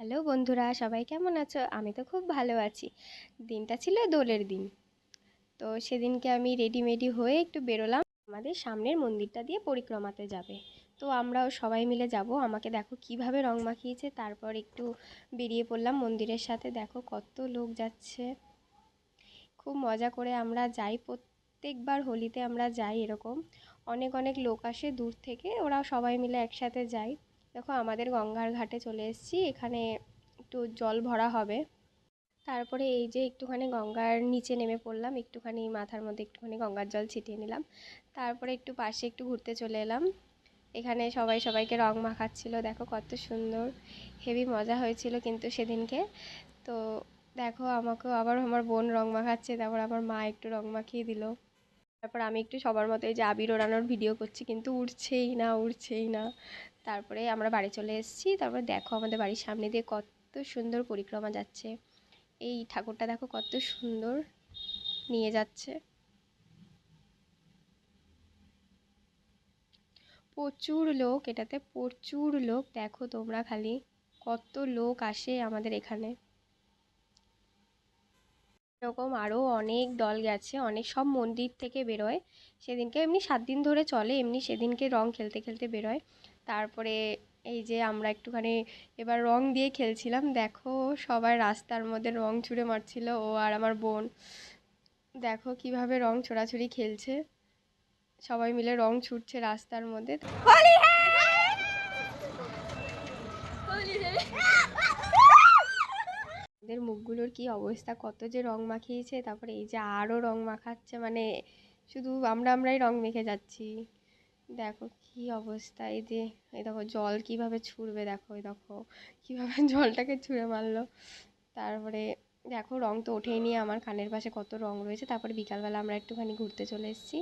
Hello বন্ধুরা, সবাই কেমন আছো? আমি তো খুব ভালো আছি। দিনটা ছিল দোলের দিন। তো সেদিনকে আমি রেডিমেডি হয়ে একটু বেরোলাম। আমাদের সামনের মন্দিরটা দিয়ে পরিক্রমাতে যাবে। তো আমরাও সবাই মিলে যাব। আমাকে দেখো কীভাবে রং মাখিয়েছে, তারপর একটু বেরিয়ে পড়লাম মন্দিরের সাথে। দেখো কত লোক যাচ্ছে। খুব মজা করে আমরা যাই। প্রত্যেকবার হোলিতে আমরা যাই এরকম। অনেক অনেক লোক আসে দূর থেকে। ওরা সবাই মিলে একসাথে যায় দেখো, আমাদের গঙ্গার ঘাটে চলে এসেছি। এখানে একটু জল ভরা হবে। তারপরে এই যে একটুখানি গঙ্গার নিচে নেমে পড়লাম, একটুখানি মাথার মধ্যে একটুখানি গঙ্গার জল ছিটিয়ে নিলাম। তারপরে একটু পাশে একটু ঘুরতে চলে এলাম। এখানে সবাই সবাইকে রং মাখাচ্ছিল। দেখো, কত সুন্দর, হেভি মজা হয়েছিল কিন্তু সেদিনকে। তো দেখো, আমাকেও আবার আমার বোন রং মাখাচ্ছে, তারপর আমার মা একটু রং মাখিয়ে দিল। তারপর আমি একটু সবার মতো এই যে আবির ওড়ানোর ভিডিও করছি, কিন্তু উঠছেই না উঠছেই না। তারপরে আমরা বাড়ি চলে এসেছি, তারপরে দেখো আমাদের বাড়ির সামনে দিয়ে কত সুন্দর পরিক্রমা যাচ্ছে। এই ঠাকুরটা দেখো কত সুন্দর নিয়ে যাচ্ছে। প্রচুর লোক, এটাতে প্রচুর লোক, দেখো তোমরা খালি কত লোক আসে আমাদের এখানে। এরকম আরও অনেক দল গেছে, অনেক সব মন্দির থেকে বেরোয়। সেদিনকে এমনি সাত দিন ধরে চলে, এমনি সেদিনকে রং খেলতে খেলতে বেরোয়। তারপরে এই যে আমরা একটুখানি এবার রং দিয়ে খেলছিলাম, দেখো সবাই রাস্তার মধ্যে রং ছুঁড়ে মারছিল, ও আর আমার বোন। দেখো কীভাবে রং ছোড়াছুড়ি খেলছে। সবাই মিলে রং ছুটছে রাস্তার মধ্যে। মুখগুলোর কি অবস্থা? কত যে রং মাখিয়েছে, তারপরে এই যে আরও রং মাখাচ্ছে মানে শুধু আমরা আমরাই রং মেখে যাচ্ছি। দেখো কি অবস্থা, এই যে, এই দেখো জল কীভাবে ছুঁড়বে, দেখো, এই দেখো কীভাবে জলটাকে ছুঁড়ে মারলো। তারপরে দেখো রং তো ওঠেই আমার কানের পাশে কত রং রয়েছে, তারপরে বিকালবেলা আমরা একটুখানি ঘুরতে চলে এসেছি।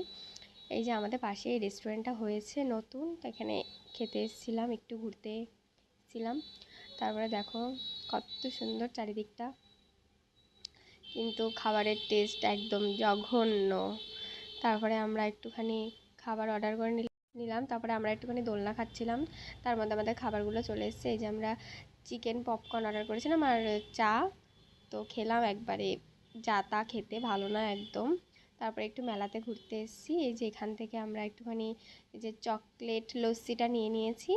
এই যে আমাদের পাশে এই রেস্টুরেন্টটা হয়েছে নতুন, তো এখানে খেতে এসেছিলাম, একটু ঘুরতে এসেছিলাম। তারপরে দেখো কত সুন্দর চারিদিকটা। কিন্তু খাবারের টেস্ট একদম জঘন্য। তারপরে আমরা একটুখানি খাবার অর্ডার করে নিলাম, তারপরে আমরা একটুখানি দোলনা খাচ্ছিলাম। তার মধ্যে আমাদের খাবারগুলো চলে এসছে, এই যে আমরা চিকেন পপকর্ন অর্ডার করেছিলাম আর চা। তো খেলাম একবারে, যা তা খেতে ভালো না একদম। তারপরে একটু মেলাতে ঘুরতে এসেছি, এই যে এখান থেকে আমরা একটুখানি যে চকলেট লস্যিটা নিয়ে নিয়েছি।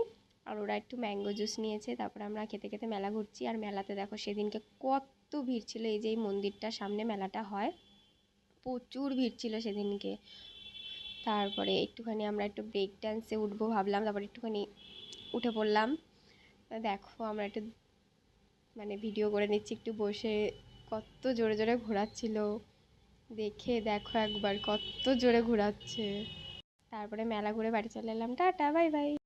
আর ওরা একটু ম্যাঙ্গো জুস নিয়েছে, তারপরে আমরা খেতে খেতে মেলা ঘুরছি। আর মেলাতে দেখো সেদিনকে কত ভিড় ছিল, এই যে এই মন্দিরটার সামনে মেলাটা হয়, প্রচুর ভিড় ছিল সেদিনকে। তারপরে একটুখানি আমরা একটু ব্রেক ডান্সে উঠবো ভাবলাম, তারপরে একটুখানি উঠে পড়লাম। দেখো আমরা একটু মানে ভিডিও করে নিচ্ছি, একটু বসে কত জোরে জোরে ঘোরাচ্ছিল। দেখে দেখো একবার কত জোরে ঘোরাচ্ছে। তারপরে মেলা ঘুরে বাড়ি চলে এলাম। টাটা, বাই বাই।